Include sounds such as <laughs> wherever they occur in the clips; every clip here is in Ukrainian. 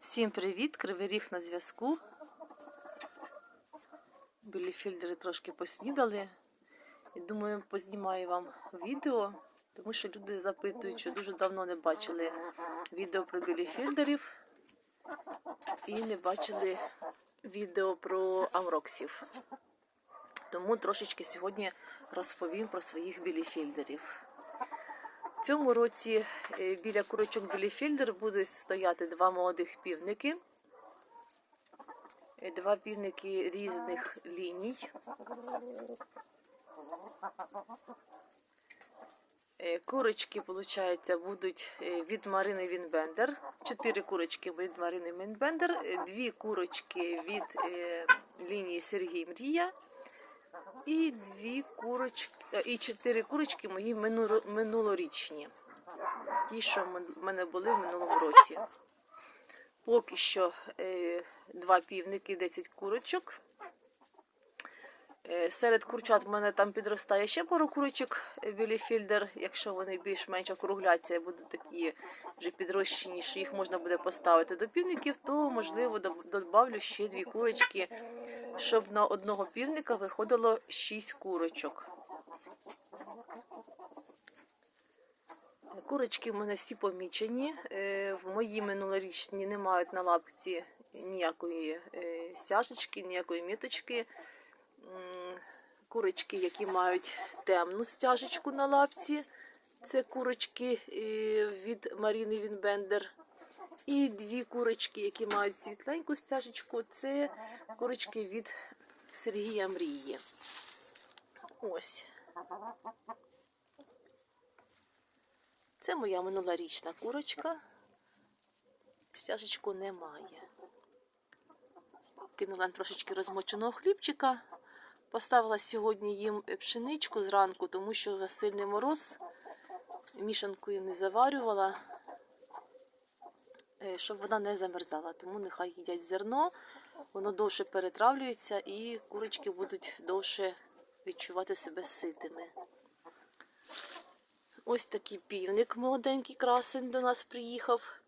Всім привіт! Кривий ріг на зв'язку. Білі фільдери трошки поснідали. І думаю, познімаю вам відео, тому що люди запитують, що дуже давно не бачили відео про білі фільдерів і не бачили відео про амроксів. Тому трошечки сьогодні розповім про своїх білі фільдерів. В цьому році е, біля курочок Біліфільдер будуть стояти два молодих півники. Е, Два півники різних ліній. Е, Курочки, виходить, будуть від Марини Вінбендер. Чотири курочки від Марини Вінбендер, дві курочки від лінії Сергій Мрія. І дві курочки, і чотири курочки мої минулорічні. Ті, що в мене були в минулому році. Поки що е, два півники, 10 курочок. Е, Серед курчат в мене там підростає ще пару курочок е, білі фільдер. Якщо вони більш-менш округляться будуть такі вже підрощені, що їх можна буде поставити до півників, то можливо добавлю ще дві курочки, щоб на одного півника виходило 6 курочок. Курочки в мене всі помічені. Е, В мої минулорічні не мають на лапці ніякої е, сяжечки, ніякої міточки. Курочки, які мають темну стяжечку на лапці, це курочки е, від Маріни Вінбендер. І дві курочки, які мають світленьку стяжечку, це курочки від Сергія Мрії. Ось. Це моя минулорічна курочка. Стяжечку немає. Кинула трошечки розмоченого хлібчика. Поставила сьогодні їм пшеничку зранку, тому що сильний мороз. Мішанку їм не заварювала, е, щоб вона не замерзала. Тому нехай їдять зерно, воно довше перетравлюється і курочки будуть довше відчувати себе ситими. Ось такий півник молоденький красень до нас приїхав.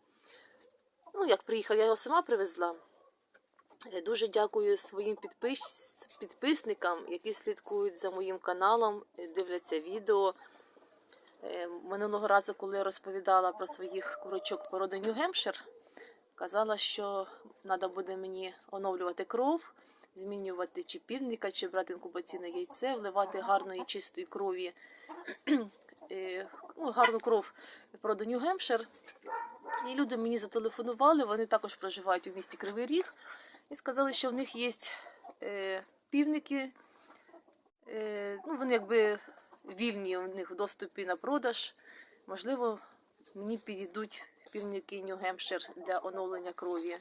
Ну, як приїхав, я його сама привезла. Е, Дуже дякую своїм підпис... підписникам, які слідкують за моїм каналом, е, дивляться відео. Е, Минулого разу, коли я розповідала про своїх курочок породи Нью-Гемпшир, казала, що треба буде мені оновлювати кров, змінювати чи півника, чи брати інкубаційне яйце, вливати гарної чистої крові, ну, гарну кров породи Нью-Гемпшир. І люди мені зателефонували, вони також проживають у місті Кривий Ріг, і сказали, що в них є е, півники, е, ну, вони якби вільні, у них в доступі на продаж. Можливо, мені підійдуть півники Нью-Гемпшир для оновлення крові.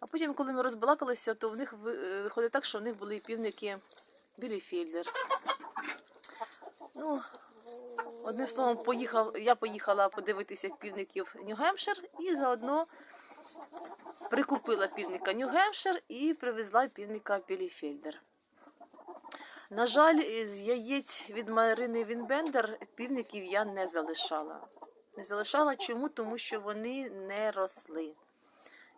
А потім, коли ми розбалакалися, то в них е, виходить так, що в них були і півники Білі Фільдер. Ну, Одним словом, поїхав, я поїхала подивитися півників Нью-Гемпшир і заодно прикупила півника Нью-Гемпшир і привезла півника Біліфельдер. На жаль, з яєць від Марини Вінбендер півників я не залишала. Не залишала чому? Тому що вони не росли.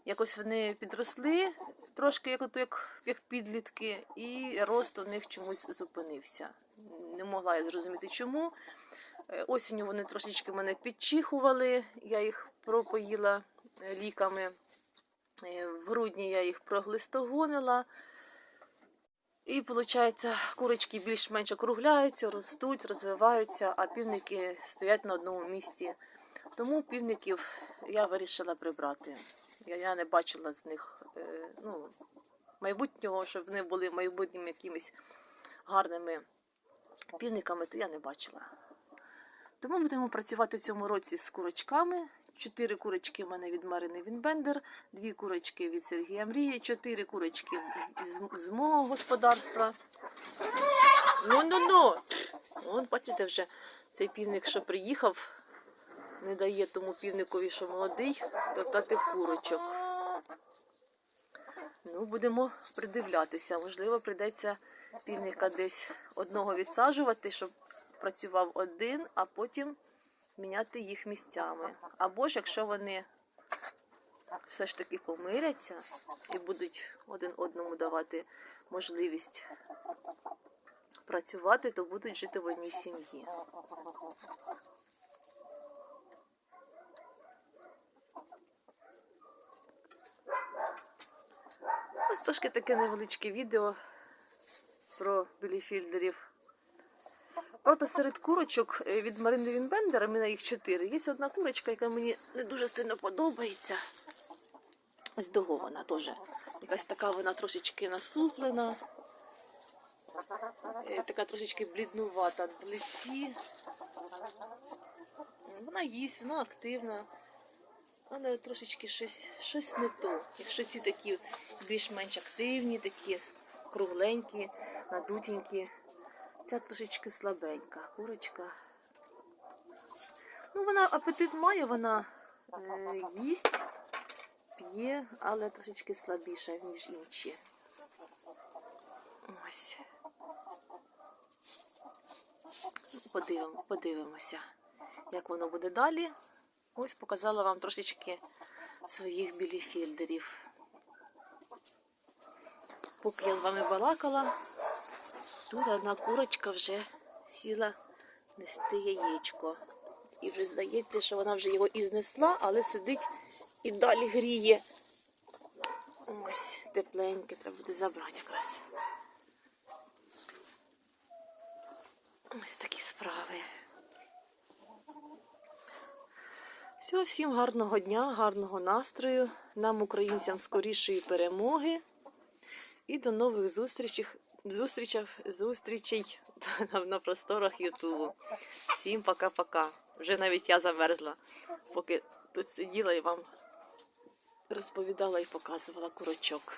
Якось вони підросли трошки як, як, як підлітки, і рост у них чомусь зупинився. Не могла я зрозуміти чому. Е, Осінню вони трошечки мене підчихували, я їх пропоїла ліками. Е, В грудні я їх проглистогонила. І, виходить, курочки більш-менш округляються, ростуть, розвиваються, а півники стоять на одному місці. Тому півників я вирішила прибрати. Я, не бачила з них е, ну, майбутнього, щоб вони були майбутніми якимись гарними півниками, то я не бачила. Тому будемо працювати в цьому році з курочками. Чотири курочки в мене від Марини Вінбендер, дві курочки від Сергія Мрії, чотири курочки з, мого господарства. Ну, ну, ну. От бачите вже цей півник, що приїхав, не дає тому півникові, що молодий, топтати курочок. Ну, будемо придивлятися. Можливо, прийдеться півника десь одного відсаджувати, щоб працював один, а потім міняти їх місцями. Або ж якщо вони все ж таки помиряться і будуть один одному давати можливість працювати, то будуть жити в одній сім'ї. Ось трошки таке невеличке відео про біліфільдерів. Правда, серед курочок е, від Марини Вінбендера, в мене їх чотири. Є одна курочка, яка мені не дуже сильно подобається. Ось того теж. Якась така вона трошечки насуплена. Е, Така трошечки бліднувата в лиці. Вона їсть, вона активна. Але трошечки щось, щось не то. Якщо ці такі більш-менш активні, такі кругленькі, надутенькі, ця трошечки слабенька курочка. Ну, вона апетит має, вона е, їсть, п'є, але трошечки слабіша, ніж інші. Ось. Подивимо, подивимося, як воно буде далі. Ось показала вам трошечки своїх біліфільдерів. Поки я з вами балакала, тут одна курочка вже сіла нести яєчко. І вже здається, що вона вже його і знесла, але сидить і далі гріє. Ось, тепленьке, треба буде забрати якраз. Ось такі справи. Всього всім гарного дня, гарного настрою, нам, українцям, скорішої перемоги і до нових зустрічей, зустрічей, <laughs> на просторах Ютубу. Всім пока-пока. Вже навіть я замерзла, поки тут сиділа і вам розповідала і показувала курочок.